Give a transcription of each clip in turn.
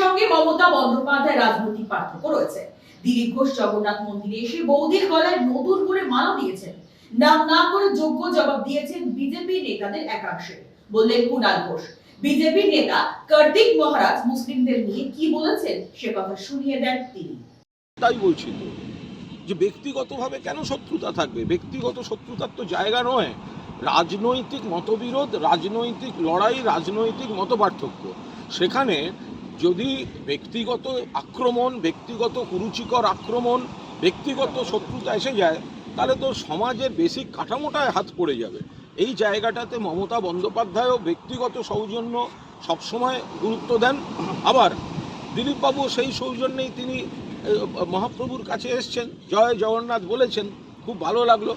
সঙ্গে মমতা বন্দ্যোপাধ্যায় রাজনৈতিক পার্থক্য রয়েছে। দিলীপ ঘোষ জগন্নাথ মন্দিরে এসে বৌদির গলায় নতুন করে মালা দিয়েছেন। নাম না করে যোগ্য জবাব দিয়েছেন বিজেপি নেতাদের একাংশে। বললেন কুণাল ঘোষ, বিজেপি নেতা কার্তিক মহারাজ মুসলিমদের নিয়ে কি বলেছেন সে কথা শুনিয়ে দেন তিনি। তাই বলছি যে ব্যক্তিগতভাবে কেন শত্রুতা থাকবে? ব্যক্তিগত শত্রুতার তো জায়গা নয়। রাজনৈতিক মতবিরোধ, রাজনৈতিক লড়াই, রাজনৈতিক মতপার্থক্য। সেখানে যদি ব্যক্তিগত আক্রমণ, ব্যক্তিগত কুরুচিকর আক্রমণ, ব্যক্তিগত শত্রুতা এসে যায়, তাহলে তো সমাজের বেসিক কাঠামোটায় হাত পড়ে যাবে। এই জায়গাটাতে মমতা বন্দ্যোপাধ্যায়ও ব্যক্তিগত সৌজন্য সবসময় গুরুত্ব দেন। আবার দিলীপবাবু সেই সৌজন্যেই তিনি মহাপ্রভুর কাছে এসছেন। জয় জগন্নাথ বলেছেন, খুব ভালো লাগল।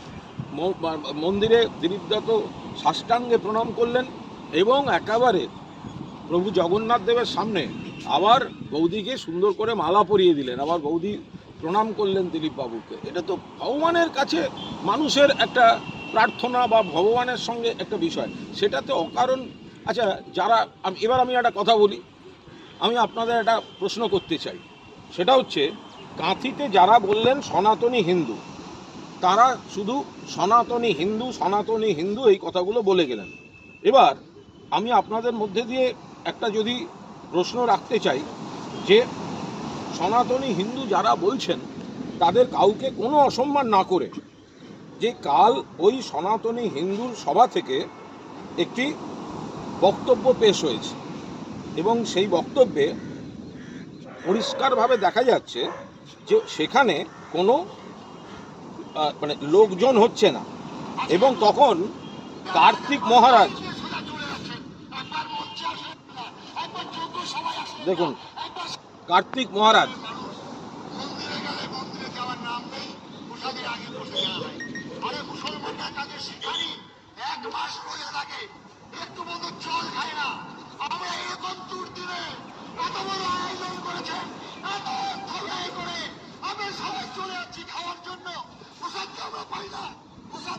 মন্দিরে দিলীপ দত্ত সাষ্টাঙ্গে প্রণাম করলেন এবং একেবারে প্রভু জগন্নাথ দেবের সামনে আবার বৌদিকে সুন্দর করে মালা পরিয়ে দিলেন, আবার বৌদি প্রণাম করলেন দিলীপ বাবুকে এটা তো ভগবানের কাছে মানুষের একটা প্রার্থনা বা ভগবানের সঙ্গে একটা বিষয়। সেটাতে অকারণ আচ্ছা যারা এবার আমি একটা কথা বলি। আমি আপনাদের একটা প্রশ্ন করতে চাই। সেটা হচ্ছে, কাঁথিতে যারা বললেন সনাতনী হিন্দু, তারা শুধু সনাতনী হিন্দু সনাতনী হিন্দু এই কথাগুলো বলে গেলেন। এবার, আমি আপনাদের মধ্যে দিয়ে একটা যদি প্রশ্ন রাখতে চাই যে, সনাতনী হিন্দু যারা বলছেন, তাদের কাউকে কোনো অসম্মান না করে যে কাল ওই সনাতনী হিন্দুর সভা থেকে একটি বক্তব্য পেশ হয়েছে এবং সেই বক্তব্যে পরিষ্কারভাবে দেখা যাচ্ছে যে সেখানে কোনো মানে লোকজন হচ্ছে না। এবং তখন কার্তিক মহারাজ দেখুন কার্তিক মহারাজ।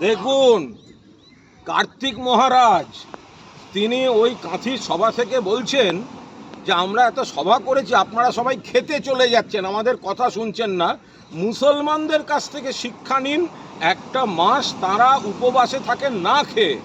দেখুন কার্তিক মহারাজ তিনি ওই কাঁথির সভা থেকে বলছেন যে আমরা এত সভা করেছি, আপনারা সবাই খেতে চলে যাচ্ছেন, আমাদের কথা শুনছেন না। মুসলমানদের কাছ থেকে শিক্ষা নিন, একটা মাস তারা উপবাসে থাকে না খেয়ে।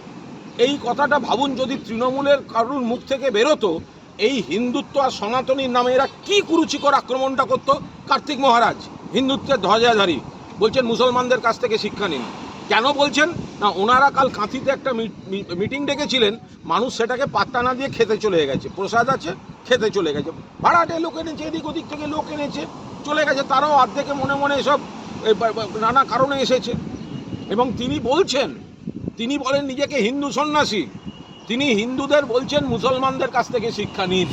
এই কথাটা ভাবুন, যদি তৃণমূলের কারুর মুখ থেকে বেরোতো, এই হিন্দুত্ব আর সনাতনীর নামে এরা কি কুরুচিকর আক্রমণটা করতো? কার্তিক মহারাজ, হিন্দুত্বের ধ্বজাধারী, বলছেন মুসলমানদের কাছ থেকে শিক্ষা নিন। কেন বলছেন? না, ওনারা কাল কাঁথিতে একটা মিটিং ডেকেছিলেন, মানুষ সেটাকে পাত্তা না দিয়ে খেতে চলে গেছে। প্রসাদ আছে, খেতে চলে গেছে। ভাড়াটে লোক এনেছে, এদিক ওদিক থেকে লোক এনেছে, চলে গেছে, তারাও অর্ধেকে মনে মনে এসব নানা কারণে এসেছে। এবং তিনি বলছেন, তিনি বলেন, নিজেকে হিন্দু সন্ন্যাসী। তিনি হিন্দুদের বলছেন, মুসলমানদের কাছ থেকে শিক্ষা নিন।